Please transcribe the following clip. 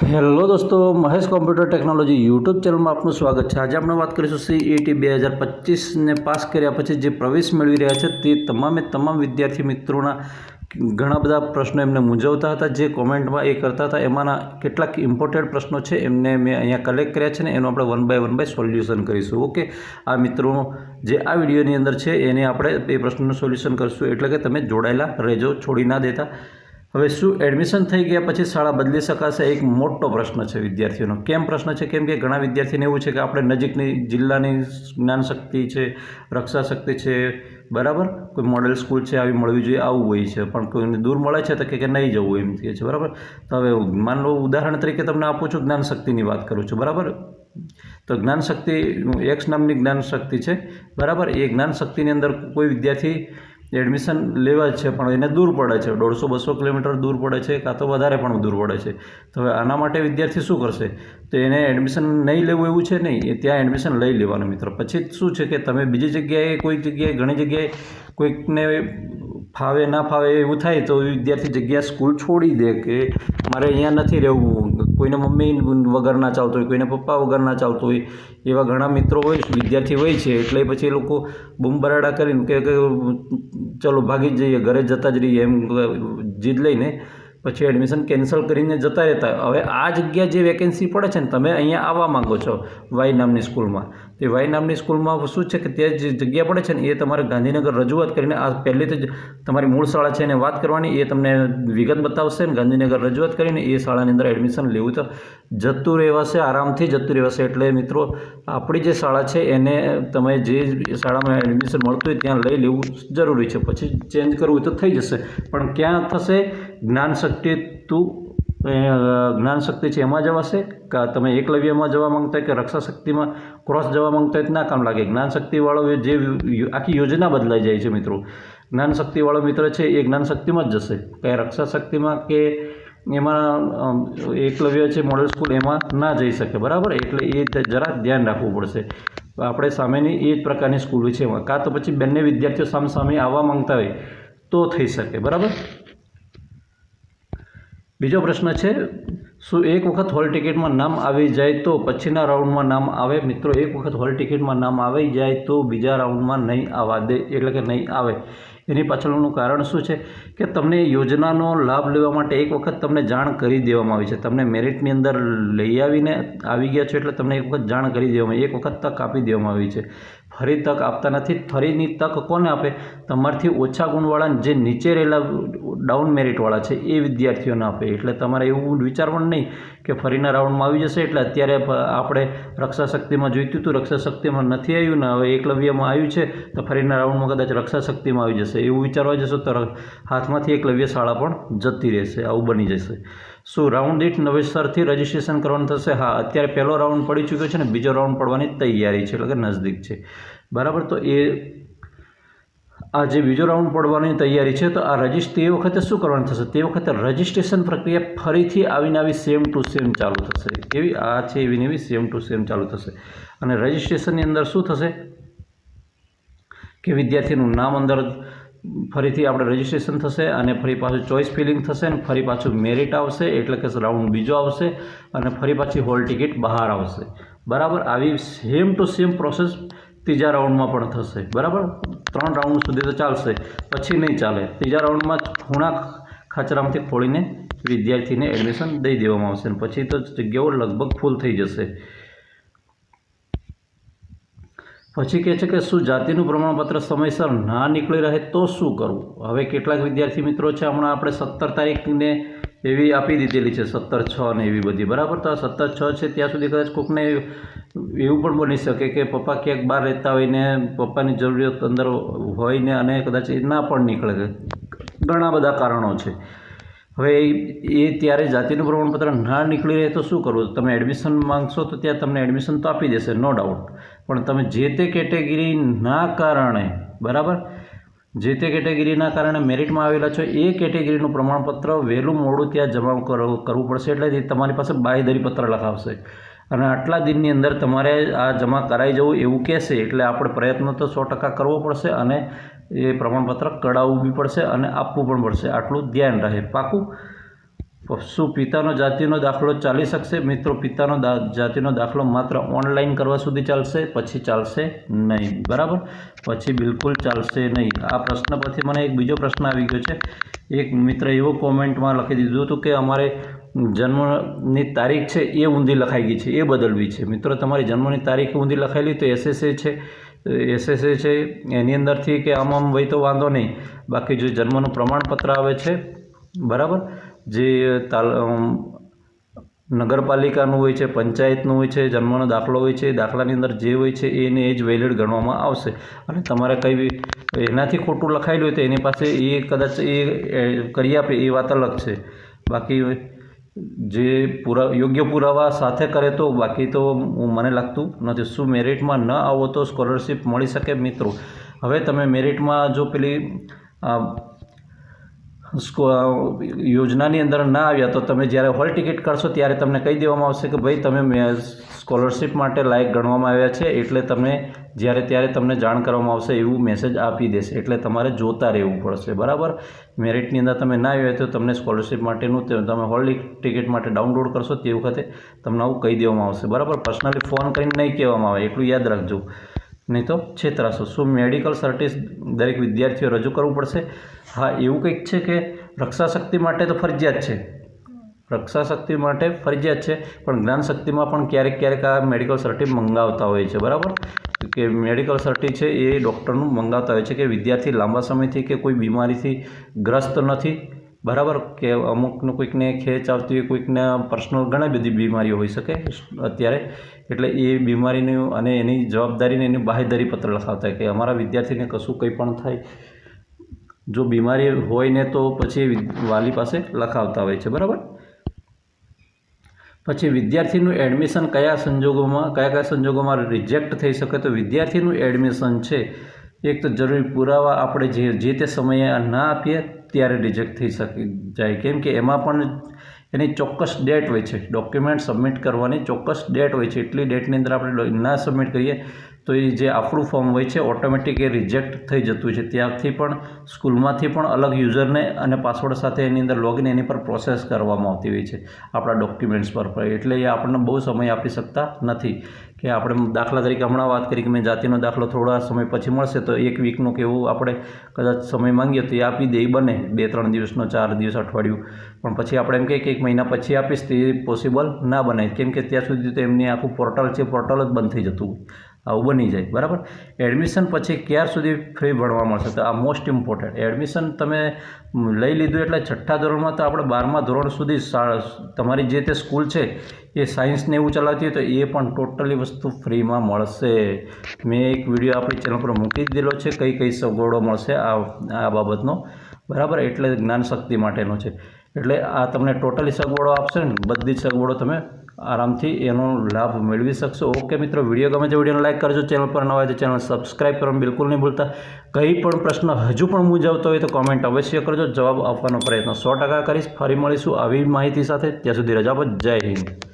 Hello દોસ્તો, Mahesh computer technology YouTube ચેનલમાં આપનું સ્વાગત છે. આજે આપણે વાત કરીશું સીઈટી બે હજાર પચીસને પાસ કર્યા પછી જે પ્રવેશ મેળવી રહ્યા છે તે તમામે તમામ વિદ્યાર્થી મિત્રોના ઘણા બધા પ્રશ્નો એમને મૂંઝવતા હતા. જે કોમેન્ટમાં એ કરતા હતા, એમાંના કેટલાક ઇમ્પોર્ટન્ટ પ્રશ્નો છે, એમને મેં અહીંયા કલેક્ટ કર્યા છે ને એનું આપણે one by one by solution કરીશું. ઓકે, આ મિત્રો જે આ વિડીયોની અંદર છે, એને આપણે એ પ્રશ્નનું સોલ્યુશન કરીશું. એટલે કે તમે જોડાયેલા રહેજો, છોડી ના દેતા. હવે શું એડમિશન થઈ ગયા પછી શાળા બદલી શકાશે? એક મોટો પ્રશ્ન છે વિદ્યાર્થીઓનો. કેમ પ્રશ્ન છે? કેમ કે ઘણા વિદ્યાર્થીને એવું છે કે આપણે નજીકની જિલ્લાની જ્ઞાન શક્તિ છે રક્ષા શક્તિ છે, બરાબર? કોઈ મોડેલ સ્કૂલ છે, આવી મળવી જોઈએ, આવું હોય છે. પણ કોઈને દૂર મળે છે તો કે નહીં જવું એમ કહે છે, બરાબર? તો હવે માન લો ઉદાહરણ તરીકે તમને આપું છું જ્ઞાન શક્તિની વાત કરું છું, બરાબર? તો જ્ઞાન શક્તિ એક્સ નામની જ્ઞાન શક્તિ છે, બરાબર? એ જ્ઞાન શક્તિની અંદર કોઈ વિદ્યાર્થી એડમિશન લેવા જ છે, પણ એને દૂર પડે છે. દોઢસો બસો કિલોમીટર દૂર પડે છે, કાં તો વધારે પણ દૂર પડે છે. તો હવે આના માટે વિદ્યાર્થી શું કરશે? તો એને એડમિશન નહીં લેવું એવું છે નહીં, એ ત્યાં એડમિશન લઈ લેવાનું મિત્ર. પછી શું છે કે તમે બીજી જગ્યાએ કોઈ જગ્યાએ, ઘણી જગ્યાએ કોઈકને ફાવે, ના ફાવે એવું થાય તો વિદ્યાર્થી જગ્યા સ્કૂલ છોડી દે કે મારે અહીંયા નથી રહેવું. કોઈને મમ્મી વગર ના ચાલતું હોય, કોઈને પપ્પા વગર ના ચાલતું હોય, એવા ઘણા મિત્રો હોય, વિદ્યાર્થી હોય છે. એટલે પછી એ લોકો બૂમ બરાડા કરીને કે ચલો ભાગી જઈએ, ઘરે જતા જ રહીએ એમ જીદ લઈને પછી એડમિશન કેન્સલ કરીને જતા રહેતા. હવે આ જગ્યા જે વેકેન્સી પડે છે ને, તમે અહીંયા આવવા માગો છો વાય નામની સ્કૂલમાં. તે વાય નામની સ્કૂલમાં શું છે કે તે જે જગ્યા પડે છે ને, એ તમારે ગાંધીનગર રજૂઆત કરીને આ પહેલેથી જ તમારી મૂળ શાળા છે એને વાત કરવાની, એ તમને વિગત બતાવશે ને, ગાંધીનગર રજૂઆત કરીને એ શાળાની અંદર એડમિશન લેવું તો જતું રહેવાશે, આરામથી જતું રહેવાશે. એટલે મિત્રો, આપણી જે શાળા છે એને તમે જે શાળામાં એડમિશન મળતું હોય ત્યાં લઈ લેવું જરૂરી છે. પછી ચેન્જ કરવું તો થઈ જશે. પણ ક્યાં થશે? જ્ઞાન શક્તિ તું જ્ઞાન શક્તિ છે એમાં જવાશે તમે એકલવ્યમાં જવા માંગતા હોય કે રક્ષા શક્તિમાં ક્રોસ જવા માંગતા હોય ના કામ લાગે. જ્ઞાન શક્તિવાળો જે આખી યોજના બદલાઈ જાય છે મિત્રો. જ્ઞાન શક્તિવાળો મિત્ર છે એ જ્ઞાન શક્તિમાં જ જશે. કે રક્ષા શક્તિમાં કે એમાં એકલવ્ય છે મોડલ સ્કૂલ એમાં ના જઈ શકે. બરાબર? એટલે એ જરા ધ્યાન રાખવું પડશે. આપણે સામેની એ જ પ્રકારની સ્કૂલ છે એમાં કાં તો પછી બંને વિદ્યાર્થીઓ સામે સામે આવવા માંગતા હોય તો થઈ શકે. બરાબર? બીજો પ્રશ્ન છે શું એક વખત હોલ ટિકિટમાં નામ આવી જાય તો પછીના રાઉન્ડમાં નામ આવે? મિત્રો, એક વખત હોલ ટિકિટમાં નામ આવી જાય તો બીજા રાઉન્ડમાં નહીં આવવા દે, એટલે કે નહીં આવે. એની પાછળનું કારણ શું છે? કે તમને યોજનાનો લાભ લેવા માટે એક વખત તમને જાણ કરી દેવામાં આવી છે. તમને મેરિટની અંદર લઈ આવીને આવી ગયા છો એટલે તમને એક વખત જાણ કરી દેવામાં, એક વખત તક આપી દેવામાં આવી છે. ફરી તક આપતા નથી. ફરીની તક કોને આપે? તમારથી ઓછા ગુણવાળા જે નીચે રહેલા ડાઉન મેરિટવાળા છે, એ વિદ્યાર્થીઓને આપે. એટલે તમારે એવું વિચારવાનું નહીં કે ફરીના રાઉન્ડમાં આવી જશે એટલે અત્યારે આપણે રક્ષા શક્તિમાં જોઈતું હતું રક્ષા શક્તિમાં નથી આવ્યું ને હવે એકલવ્યમાં આવ્યું છે, તો ફરીના રાઉન્ડમાં કદાચ રક્ષા શક્તિમાં આવી જશે. એવું વિચારવા જશો તો હાથમાંથી એકલવ્ય શાળા પણ જતી રહેશે, આવું બની જશે. શું રાઉન્ડ દીઠ નવેસરથી રજીસ્ટ્રેશન કરવાનું થશે? હા, અત્યારે પહેલો રાઉન્ડ પડી ચૂક્યો છે ને બીજો રાઉન્ડ પડવાની તૈયારી છે, એટલે કે નજદીક છે. બરાબર? તો એ આ જે બીજો રાઉન્ડ પડવાની તૈયારી છે, તો આ રજિસ્ટ તે વખતે શું કરવાનું થશે? તે વખતે રજિસ્ટ્રેશન પ્રક્રિયા ફરીથી આવીને આવી સેમ ટુ સેમ ચાલુ થશે. એવી આ છે એવી એવી સેમ ટુ સેમ ચાલુ થશે. અને રજિસ્ટ્રેશનની અંદર શું થશે? કે વિદ્યાર્થીનું નામ અંદર ફરીથી આપણે રજિસ્ટ્રેશન થશે અને ફરી પાછું ચોઇસ ફિલિંગ થશે અને ફરી પાછું મેરિટ આવશે, એટલે કે રાઉન્ડ બીજો આવશે અને ફરી પાછી હોલ ટિકિટ બહાર આવશે. બરાબર? આવી સેમ ટુ સેમ પ્રોસેસ ત્રીજા રાઉન્ડમાં પણ થશે. બરાબર? ત્રણ રાઉન્ડ સુધી તો ચાલશે. પછી નહીં ચાલે. ત્રીજા રાઉન્ડમાં ખૂણા ખાચરામાંથી ખોલીને વિદ્યાર્થીને એડમિશન દઈ દેવામાં આવશે અને પછી તો જગ્યાઓ લગભગ ફૂલ થઈ જશે. પછી કહે છે કે શું જાતિનું પ્રમાણપત્ર સમયસર ના નીકળી રહે તો શું કરવું? હવે કેટલાક વિદ્યાર્થી મિત્રો છે, હમણાં આપણે સત્તર તારીખને એવી આપી દીધેલી છે, સત્તર છ ને એવી બધી, બરાબર? તો આ સત્તર છ છે, ત્યાં સુધી કદાચ કોઈકને એવું પણ બની શકે કે પપ્પા ક્યાંક બહાર રહેતા હોય ને પપ્પાની જરૂરિયાત અંદર હોય ને અને કદાચ એ ના પણ નીકળે. ઘણા બધા કારણો છે. હવે એ ત્યારે જાતિનું પ્રમાણપત્ર ના નીકળી રહે તો શું કરવું? તમે એડમિશન માંગશો તો ત્યાં તમને એડમિશન તો આપી દેશે નો ડાઉટ પણ તમે જે તે કેટેગરીના કારણે, બરાબર? જે તે કેટેગરીના કારણે મેરિટમાં આવેલા છો, એ કેટેગરીનું પ્રમાણપત્ર વહેલું મોડું ત્યાં જમા કરવું પડશે એટલે તમારી પાસે બાંયધરી પત્ર લખાવશે. અને આટલા દિનની અંદર તમારે આ જમા કરાઈ જવું એવું કહેશે એટલે આપણે પ્રયત્ન તો સો ટકા કરવો પડશે અને એ પ્રમાણપત્ર કઢાવવું બી પડશે અને આપવું પણ પડશે. આટલું ધ્યાન રહે. પાકું શું પિતાનો જાતિનો દાખલો ચાલી શકશે. મિત્રો પિતાનો જાતિનો દાખલો માત્ર ઓનલાઈન કરવા સુધી ચાલશે, પછી ચાલશે નહીં. બરાબર? પછી બિલકુલ ચાલશે નહીં. આ પ્રશ્ન પરથી મને એક બીજો પ્રશ્ન આવી ગયો છે. એક મિત્ર એવો કોમેન્ટમાં લખી દીધું હતું કે અમારે જન્મની તારીખ છે એ ઊંધી લખાઈ ગઈ છે. એ બદલવી છે. મિત્રો, તમારી જન્મની તારીખ ઊંધી લખાયેલી તો એસએસએ છે. એસએસએ છે એની અંદરથી કે આમ આમ વહી તો વાંધો નહીં. બાકી જે જન્મનું પ્રમાણપત્ર આવે છે, બરાબર? જે, તાલ નગરપાલિકાનું હોય છે, પંચાયતનું હોય છે, જન્મનો દાખલો હોય છે, દાખલાની અંદર જે હોય છે એને એ જ વેલિડ ગણવામાં આવશે. અને તમારે કંઈ બી એનાથી ખોટું લખાયેલું હોય તો એની પાસે એ કદાચ એ કરી આપે, એ વાત અલગ છે. બાકી જે પુરા, યોગ્ય પુરાવા સાથે કરે તો બાકી તો હું- મને લાગતું નથી. શું મેરિટમાં ન આવો તો સ્કોલરશીપ મળી શકે મિત્રો? હવે તમે મેરિટમાં જો પેલી યોજનાની અંદર ના આવ્યા તો તમે જ્યારે હોલ ટિકિટ કરશો ત્યારે તમને કહી દેવામાં આવશે કે ભાઈ તમે સ્કોલરશિપ માટે લાયક ગણવામાં આવ્યા છે એટલે તમને જ્યારે ત્યારે તમને જાણ કરવામાં આવશે એવું મેસેજ આપી દેશે એટલે તમારે જોતા રહેવું પડશે, બરાબર? મેરિટની અંદર તમે ના આવ્યા તો તમને સ્કોલરશિપ માટેનું તમે હોલ ટિકિટ માટે ડાઉનલોડ કરશો તે વખતે તમને આવું કહી દેવામાં આવશે, બરાબર? પર્સનલી ફોન કરીને નહીં કહેવામાં આવે, એટલું યાદ રાખજો. નહીં તો છેતરાશો. શું મેડિકલ સર્ટિસ દરેક વિદ્યાર્થીઓ રજૂ કરવું પડશે? હા, એવું કંઈક છે કે રક્ષા શક્તિ માટે તો ફરજિયાત છે. રક્ષા શક્તિ માટે ફરજિયાત છે, પણ જ્ઞાન શક્તિમાં પણ ક્યારેક ક્યારેક આ મેડિકલ સર્ટી મંગાવતા હોય છે, બરાબર? કે મેડિકલ સર્ટિ છે એ ડૉક્ટરનું મંગાવતા હોય છે કે વિદ્યાર્થી લાંબા સમયથી કે કોઈ બીમારીથી ગ્રસ્ત નથી, બરાબર? કે અમુકનું કોઈકને ખેંચ આવતી હોય, કોઈકને પર્સનલ ઘણી બધી બીમારીઓ હોઈ શકે. અત્યારે એટલે એ બીમારીનું અને એની જવાબદારીને એની બાહેધરી પત્ર લખાવતા કે અમારા વિદ્યાર્થીને કશું કંઈ પણ થાય. જો બીમારી હોય ને તો પછી વાલી પાસે લખાવતા હોય છે, બરાબર? પછી વિદ્યાર્થીનું એડમિશન કયા સંજોગોમાં, કયા કયા સંજોગોમાં રિજેક્ટ થઈ શકે તો વિદ્યાર્થીનું એડમિશન છે. એક તો જરૂરી પુરાવા આપણે જે જે તે સમયે ના આપીએ ત્યારે રિજેક્ટ થઈ શકે, જાય. કેમ કે એમાં પણ એની ચોક્કસ ડેટ હોય છે. ડોક્યુમેન્ટ સબમિટ કરવાની ચોક્કસ ડેટ હોય છે. એટલી ડેટની અંદર આપણે ના સબમિટ કરીએ તો એ જે આપણું ફોર્મ હોય છે ઓટોમેટિક એ રિજેક્ટ થઈ જતું છે. ત્યારથી પણ સ્કૂલમાંથી પણ અલગ યુઝરને અને પાસવર્ડ સાથે એની અંદર લોગિન એની પર પ્રોસેસ કરવામાં આવતી હોય છે, આપણા ડોક્યુમેન્ટ્સ પર. એટલે એ આપણને બહુ સમય આપી શકતા નથી. કે આપણે દાખલા તરીકે હમણાં વાત કરી કે મેં જાતિનો દાખલો થોડા સમય પછી મળશે, તો એક વીકનું કે એવું આપણે કદાચ સમય માંગીએ તો એ આપી દે બને બે, ત્રણ દિવસનો, ચાર દિવસ અઠવાડિયું. પણ પછી આપણે એમ કહીએ કે એક મહિના પછી આપીશ તો એ પોસિબલ ના બને કેમ કે ત્યાં સુધી તો એમની આખું પોર્ટલ છે પોર્ટલ જ બંધ થઈ જતું. આવું બની જાય, બરાબર? એડમિશન પછી ક્યાર સુધી ફ્રી ભણવા મળશે? તો આ મોસ્ટ ઇમ્પોર્ટન્ટ એડમિશન તમે લઈ લીધું એટલે છઠ્ઠા ધોરણમાં તો આપણે બારમા ધોરણ સુધી તમારી જે તે સ્કૂલ છે, એ સાયન્સને એવું ચલાવતી હોય તો એ પણ ટોટલી વસ્તુ ફ્રીમાં મળશે. મેં એક વીડિયો આપણી ચેનલ પર મૂકી જ દીધેલો છે, કઈ કઈ સગવડો મળશે આ આ બાબતનો. બરાબર? એટલે જ્ઞાન શક્તિ માટેનો છે. એટલે આ તમને ટોટલી સગવડો આપશે ને, બધી જ સગવડો તમે આરામથી એનો લાભ મેળવી શકશો. ઓકે મિત્રો, વીડિયો ગમે છે વિડીયોને લાઇક કરજો. ચેનલ પર નવા હોય ચેનલ સબસ્ક્રાઈબ કરવાનું બિલકુલ નહીં ભૂલતા. કંઈ પણ પ્રશ્ન હજુ પણ મૂંઝાવતો હોય તો કોમેન્ટ અવશ્ય કરજો. જવાબ આપવાનો પ્રયત્ન સો ટકા કરીશ. ફરી મળીશું આવી માહિતી સાથે. ત્યાં સુધી રજા પર જય હિન્દ.